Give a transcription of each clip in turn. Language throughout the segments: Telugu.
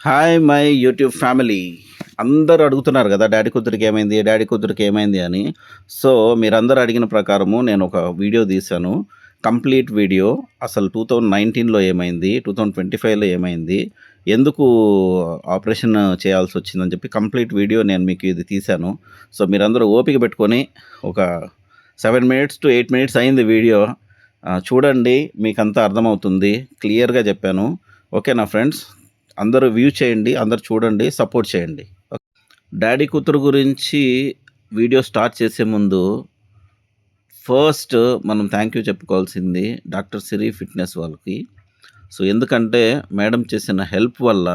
హాయ్ మై యూట్యూబ్ ఫ్యామిలీ అందరూ అడుగుతున్నారు కదా డాడీ కూతురికి ఏమైంది? డాడీ కూతురికి ఏమైంది? అని. సో మీరందరూ అడిగిన ప్రకారము నేను ఒక వీడియో తీశాను. Complete video. అసలు టూ థౌజండ్ నైన్టీన్లో ఏమైంది? టూ థౌజండ్ ట్వంటీ ఫైవ్లో ఏమైంది? ఎందుకు ఆపరేషన్ చేయాల్సి వచ్చిందని చెప్పి కంప్లీట్ వీడియో నేను మీకు ఇది తీశాను. సో మీరందరూ ఓపిక పెట్టుకొని ఒక seven minutes to eight minutes అయింది వీడియో. చూడండి మీకు అంతా అర్థమవుతుంది క్లియర్గా చెప్పాను. ఓకే నా ఫ్రెండ్స్? అందరూ వ్యూ చేయండి అందరు చూడండి సపోర్ట్ చేయండి. డాడీ కూతురు గురించి వీడియో స్టార్ట్ చేసే ముందు ఫస్ట్ మనం థ్యాంక్ యూ చెప్పుకోవాల్సింది డాక్టర్ సిరి ఫిట్నెస్ వాళ్ళకి. సో ఎందుకంటే మేడం చేసిన హెల్ప్ వల్ల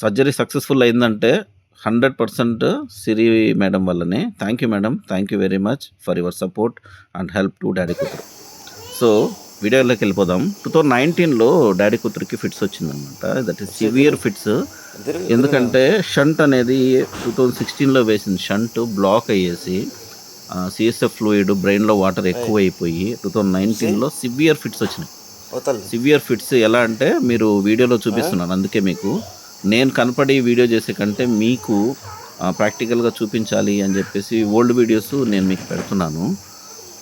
సర్జరీ సక్సెస్ఫుల్ అయిందంటే హండ్రెడ్ పర్సెంట్ సిరి మేడం వల్లనే. Thank you madam thank you very much for your support and help to daddy కూతురు. సో వీడియోలోకి వెళ్ళిపోదాం. టూ థౌజండ్ నైన్టీన్లో డాడీ కూతురికి ఫిట్స్ వచ్చిందనమాట దట్ ఈస్ సివియర్ ఫిట్స్ ఎందుకంటే షంట్ అనేది టూ థౌజండ్ సిక్స్టీన్లో వేసిన షంట్ బ్లాక్ అయ్యేసి సిఎస్ఎఫ్ ఫ్లూయిడ్ బ్రెయిన్లో వాటర్ ఎక్కువ అయిపోయి టూ థౌజండ్ నైన్టీన్లో సివియర్ ఫిట్స్ వచ్చినాయి. సివియర్ ఫిట్స్ ఎలా అంటే మీరు వీడియోలో చూపిస్తున్నాను. అందుకే మీకు నేను కనపడి వీడియో చేసే కంటే మీకు ప్రాక్టికల్గా చూపించాలి అని చెప్పేసి ఓల్డ్ వీడియోస్ నేను మీకు పెడుతున్నాను.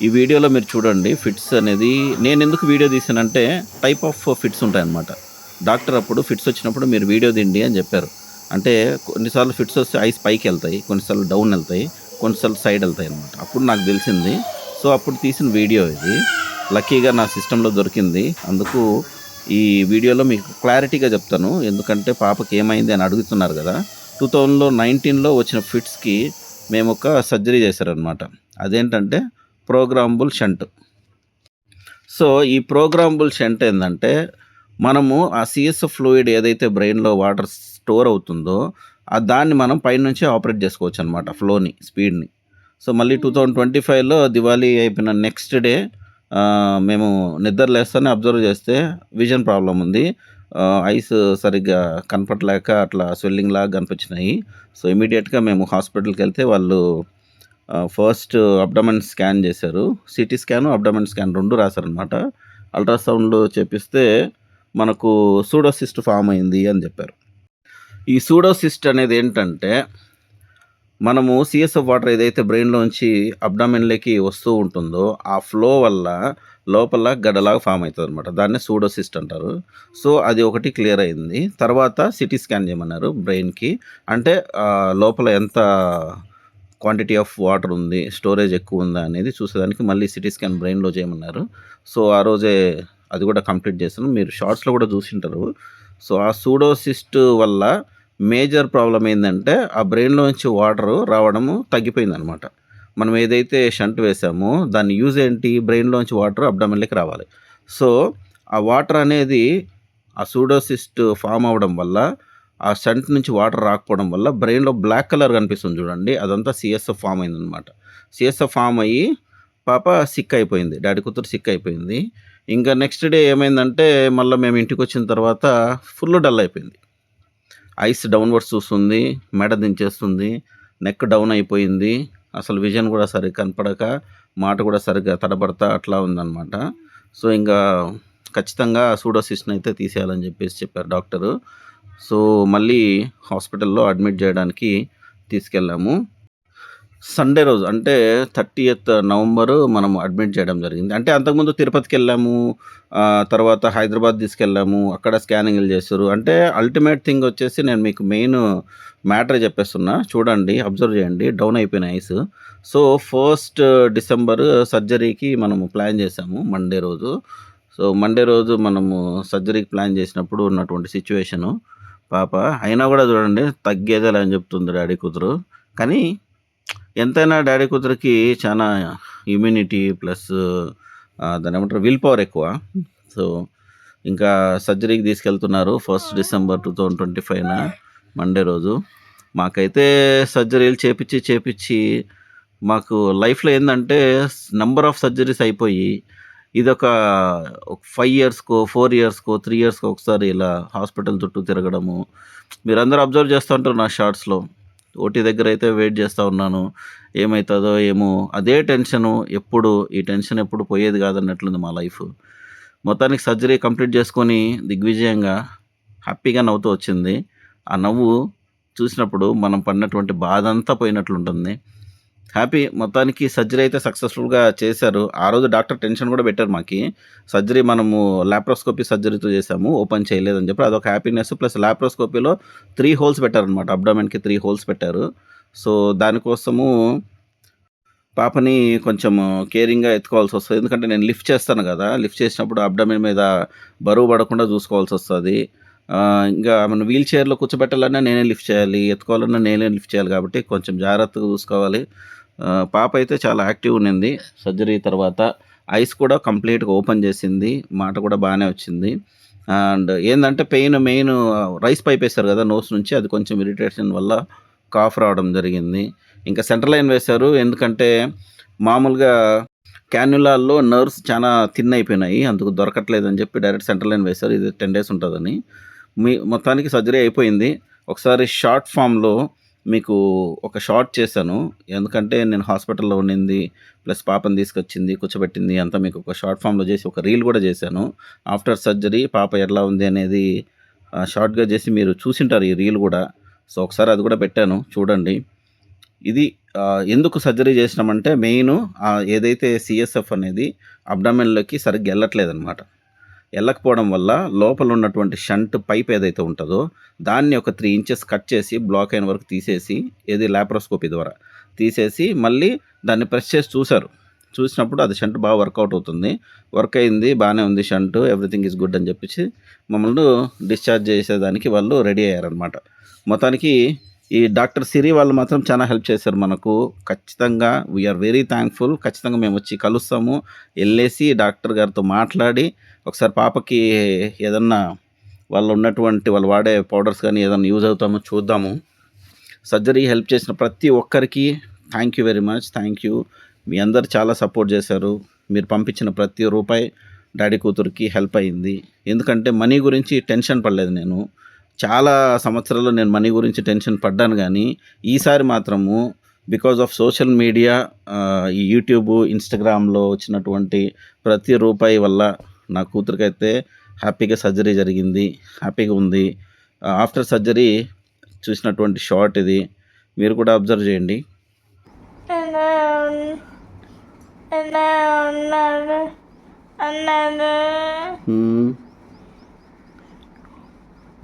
ఈ వీడియోలో మీరు చూడండి ఫిట్స్ అనేది నేను ఎందుకు వీడియో తీసానంటే టైప్ ఆఫ్ ఫిట్స్ ఉంటాయన్నమాట. డాక్టర్ అప్పుడు ఫిట్స్ వచ్చినప్పుడు మీరు వీడియో తిండి అని చెప్పారు. అంటే కొన్నిసార్లు ఫిట్స్ వస్తే ఐస్ పైకి వెళ్తాయి కొన్నిసార్లు డౌన్ వెళ్తాయి కొన్నిసార్లు సైడ్ వెళ్తాయి అనమాట అప్పుడు నాకు తెలిసింది. సో అప్పుడు తీసిన వీడియో ఇది. లక్కీగా నా సిస్టంలో దొరికింది. అందుకు ఈ వీడియోలో మీకు క్లారిటీగా చెప్తాను. ఎందుకంటే పాపకి ఏమైంది అని అడుగుతున్నారు కదా. టూ థౌజండ్లో నైన్టీన్లో వచ్చిన ఫిట్స్కి మేము ఒక సర్జరీ చేశారనమాట అదేంటంటే ప్రోగ్రామబుల్ షంట్. సో ఈ ప్రోగ్రామబుల్ షంట్ ఏంటంటే మనము ఆ సిఎస్ ఫ్లూయిడ్ ఏదైతే బ్రెయిన్లో వాటర్ స్టోర్ అవుతుందో ఆ దాన్ని మనం పైనుంచి ఆపరేట్ చేసుకోవచ్చు అనమాట ఫ్లోని స్పీడ్ని. సో మళ్ళీ టూ థౌజండ్ ట్వంటీ ఫైవ్లో దివాళీ అయిపోయిన నెక్స్ట్ డే మేము నిద్ర లేస్తూనే అబ్జర్వ్ చేస్తే విజన్ ప్రాబ్లం ఉంది. ఐస్ సరిగ్గా కనపడలేక అట్లా స్వెల్లింగ్ లాగా కనిపించినాయి. సో ఇమీడియట్గా మేము హాస్పిటల్కి వెళ్తే వాళ్ళు ఫస్ట్ అబ్డమన్ స్కాన్ చేశారు. సిటీ స్కాన్ అబ్డమన్ స్కాన్ రెండు రాశారనమాట అల్ట్రాసౌండ్లో చేపిస్తే మనకు సూడోసిస్ట్ ఫామ్ అయింది అని చెప్పారు. ఈ సూడోసిస్ట్ అనేది ఏంటంటే మనము సిఎస్ఎఫ్ వాటర్ ఏదైతే బ్రెయిన్లోంచి అబ్డామిన్లోకి వస్తూ ఉంటుందో ఆ ఫ్లో వల్ల లోపల గడ్డలాగా ఫామ్ అవుతుంది అనమాట దాన్నే సూడోసిస్ట్ అంటారు. సో అది ఒకటి క్లియర్ అయింది. తర్వాత సిటీ స్కాన్ చేయమన్నారు బ్రెయిన్కి అంటే లోపల ఎంత క్వాంటిటీ ఆఫ్ వాటర్ ఉంది స్టోరేజ్ ఎక్కువ ఉందా అనేది చూసేదానికి మళ్ళీ సిటీ స్కాన్ బ్రెయిన్లో చేయమన్నారు. సో ఆ రోజే అది కూడా కంప్లీట్ చేశాను మీరు షార్ట్స్లో కూడా చూసింటారు. సో ఆ సూడోసిస్ట్ వల్ల మేజర్ ప్రాబ్లం ఏంటంటే ఆ బ్రెయిన్లో నుంచి వాటర్ రావడము తగ్గిపోయిందనమాట. మనం ఏదైతే షంట్ వేసామో దాని యూజ్ ఏంటి బ్రెయిన్లోంచి వాటర్ అబ్డమిన్లోకి రావాలి. సో ఆ వాటర్ అనేది ఆ సూడోసిస్ట్ ఫామ్ అవ్వడం వల్ల ఆ సెంట్ నుంచి వాటర్ రాకపోవడం వల్ల బ్రెయిన్లో బ్లాక్ కలర్ కనిపిస్తుంది చూడండి. అదంతా సిఎస్ఎఫ్ ఫామ్ అయిందనమాట సిఎస్ఎఫ్ ఫామ్ అయ్యి పాప సిక్ అయిపోయింది. డాడీ కూతురు సిక్ అయిపోయింది. ఇంకా నెక్స్ట్ డే ఏమైందంటే మళ్ళీ మేము ఇంటికి వచ్చిన తర్వాత ఫుల్ డల్ అయిపోయింది. ఐస్ డౌన్వర్డ్స్ చూస్తుంది మెడ దించేస్తుంది నెక్ డౌన్ అయిపోయింది. అసలు విజన్ కూడా సరిగ్గా కనపడక మాట కూడా సరిగ్గా తడబడతా అట్లా ఉందన్నమాట. సో ఇంకా ఖచ్చితంగా సూడోసిస్ని అయితే తీసేయాలని చెప్పేసి చెప్పారు డాక్టరు. సో మళ్ళీ హాస్పిటల్లో అడ్మిట్ చేయడానికి తీసుకెళ్ళాము. సండే రోజు అంటే థర్టీయత్ నవంబరు మనం అడ్మిట్ చేయడం జరిగింది. అంటే అంతకుముందు తిరుపతికి వెళ్ళాము తర్వాత హైదరాబాద్ తీసుకెళ్ళాము అక్కడ స్కానింగ్లు చేస్తారు అంటే అల్టిమేట్ థింగ్ వచ్చేసి నేను మీకు మెయిన్ మ్యాటర్ చెప్పేస్తున్నా. చూడండి అబ్జర్వ్ చేయండి డౌన్ అయిపోయిన ఐస్. సో ఫస్ట్ డిసెంబర్ సర్జరీకి మనము ప్లాన్ చేసాము మండే రోజు. సో మండే రోజు మనము సర్జరీకి ప్లాన్ చేసినప్పుడు ఉన్నటువంటి సిచ్యువేషను పాప అయినా కూడా చూడండి తగ్గేదేలా అని చెప్తుంది డాడీ కూతురు. కానీ ఎంతైనా డాడీ కూతురికి చాలా ఇమ్యూనిటీ ప్లస్ దాని ఏమంటారు విల్ పవర్ ఎక్కువ. సో ఇంకా సర్జరీకి తీసుకెళ్తున్నారు first December two thousand twenty ఫైవ్న Monday రోజు. మాకైతే సర్జరీలు చేపించి చేపించి మాకు లైఫ్లో ఏంటంటే నెంబర్ ఆఫ్ సర్జరీస్ అయిపోయి ఇదొక ఫైవ్ ఇయర్స్కో ఫోర్ ఇయర్స్కో త్రీ ఇయర్స్కో ఒకసారి ఇలా హాస్పిటల్ చుట్టూ తిరగడము. మీరందరూ అబ్జర్వ్ చేస్తూ ఉంటారు నా షార్ట్స్లో ఓటీ దగ్గర అయితే వెయిట్ చేస్తూ ఉన్నాను. ఏమవుతుందో ఏమో. అదే టెన్షను ఎప్పుడు ఈ టెన్షన్ ఎప్పుడు పోయేది కాదన్నట్లుంది మా లైఫ్ మొత్తానికి సర్జరీ కంప్లీట్ చేసుకొని దిగ్విజయంగా హ్యాపీగా నవ్వుతూ వచ్చింది. ఆ నవ్వు చూసినప్పుడు మనం పడినటువంటి బాధ అంతా పోయినట్లుంటుంది. హ్యాపీ. మొత్తానికి సర్జరీ అయితే సక్సెస్ఫుల్గా చేశారు. ఆ రోజు డాక్టర్ టెన్షన్ కూడా పెట్టారు మాకి. సర్జరీ మనము లాప్రోస్కోపీ సర్జరీతో చేసాము ఓపెన్ చేయలేదని చెప్పి అదొక హ్యాపీనెస్. ప్లస్ లాప్రోస్కోపీలో త్రీ హోల్స్ పెట్టారనమాట అబ్డామెన్కి త్రీ హోల్స్ పెట్టారు. సో దానికోసము పాపని కొంచెం కేరింగ్గా ఎత్తుకోవాల్సి వస్తుంది. ఎందుకంటే నేను లిఫ్ట్ చేస్తాను కదా. లిఫ్ట్ చేసినప్పుడు అబ్డమిన్ మీద బరువు పడకుండా చూసుకోవాల్సి వస్తుంది. ఇంకా మనం వీల్ చైర్లో కూర్చోబెట్టాలన్నా నేనే లిఫ్ట్ చేయాలి. ఎత్తుకోవాలన్నా నేనే లిఫ్ట్ చేయాలి కాబట్టి కొంచెం జాగ్రత్తగా చూసుకోవాలి. పాప అయితే చాలా యాక్టివ్ ఉన్నింది సర్జరీ తర్వాత ఐస్ కూడా కంప్లీట్గా ఓపెన్ చేసింది. మాట కూడా బాగానే వచ్చింది. అండ్ ఏంటంటే పెయిన్ మెయిన్ రైస్ పైప్ వేశారు కదా నోస్ నుంచి అది కొంచెం ఇరిటేషన్ వల్ల కాఫ్ రావడం జరిగింది. ఇంకా సెంట్రల్ లైన్ వేశారు. ఎందుకంటే మామూలుగా క్యాన్యులాల్లో నర్వ్స్ చాలా థిన్ అయిపోయినాయి. అందుకు దొరకట్లేదని చెప్పి డైరెక్ట్ సెంట్రల్ లైన్ వేశారు. ఇది టెన్ డేస్ ఉంటుందని. మీ మొత్తానికి సర్జరీ అయిపోయింది. ఒకసారి షార్ట్ ఫామ్లో మీకు ఒక షార్ట్ చేశాను. ఎందుకంటే నేను హాస్పిటల్లో ఉండింది ప్లస్ పాపని తీసుకొచ్చింది కూర్చోబెట్టింది అంతా మీకు ఒక షార్ట్ ఫామ్లో చేసి ఒక రీల్ కూడా చేశాను. ఆఫ్టర్ సర్జరీ పాప ఎట్లా ఉంది అనేది షార్ట్గా చేసి మీరు చూసింటారు ఈ రీల్ కూడా. సో ఒకసారి అది కూడా పెట్టాను చూడండి. ఇది ఎందుకు సర్జరీ చేసినామంటే మెయిన్ ఏదైతే సిఎస్ఎఫ్ అనేది అబ్డామెన్లోకి సరిగ్గా వెళ్ళట్లేదు అనమాట వెళ్ళకపోవడం వల్ల లోపల ఉన్నటువంటి షంట్ పైప్ ఏదైతే ఉంటుందో దాన్ని ఒక త్రీ ఇంచెస్ కట్ చేసి బ్లాక్ అయిన వరకు తీసేసి ఏది లాప్రోస్కోపీ ద్వారా తీసేసి మళ్ళీ దాన్ని ప్రెస్ చేసి చూశారు. చూసినప్పుడు అది షంట్ బాగా వర్కౌట్ అవుతుంది. వర్క్ అయింది బాగానే ఉంది షంట్ ఎవ్రీథింగ్ ఈజ్ గుడ్ అని చెప్పేసి మమ్మల్ని డిశ్చార్జ్ చేసేదానికి వాళ్ళు రెడీ అయ్యారనమాట మొత్తానికి ఈ డాక్టర్ సిరి వాళ్ళు మాత్రం చాలా హెల్ప్ చేశారు మనకు. ఖచ్చితంగా వీఆర్ వెరీ థ్యాంక్ఫుల్ ఖచ్చితంగా మేము వచ్చి కలుస్తాము. వెళ్ళేసి డాక్టర్ గారితో మాట్లాడి ఒకసారి పాపకి ఏదన్నా వాళ్ళు ఉన్నటువంటి వాళ్ళు వాడే పౌడర్స్ కానీ ఏదన్నా యూజ్ అవుతామో చూద్దాము. సర్జరీ హెల్ప్ చేసిన ప్రతి ఒక్కరికి thank you very much thank you మీ అందరు చాలా సపోర్ట్ చేశారు. మీరు పంపించిన ప్రతి రూపాయి డాడీ కూతురికి హెల్ప్ అయింది. ఎందుకంటే మనీ గురించి టెన్షన్ పడలేదు నేను. చాలా సంవత్సరాలు నేను మనీ గురించి టెన్షన్ పడ్డాను కానీ ఈసారి మాత్రము బికాజ్ ఆఫ్ సోషల్ మీడియా ఈ యూట్యూబ్ ఇన్స్టాగ్రామ్లో వచ్చినటువంటి ప్రతి రూపాయి వల్ల నా కూతురికైతే హ్యాపీగా సర్జరీ జరిగింది హ్యాపీగా ఉంది. ఆఫ్టర్ సర్జరీ చూసినటువంటి షార్ట్ ఇది. మీరు కూడా అబ్జర్వ్ చేయండి.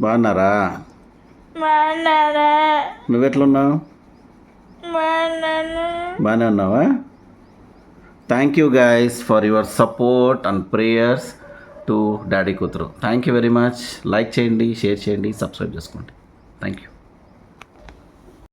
బాగున్నారా? బాగున్నారా? నువ్వెట్లున్నావు బాగానే ఉన్నావా? Thank you guys for your support and prayers to daddy కూతురు thank you very much like చేయండి షేర్ చేయండి సబ్స్క్రైబ్ చేసుకోండి. Thank you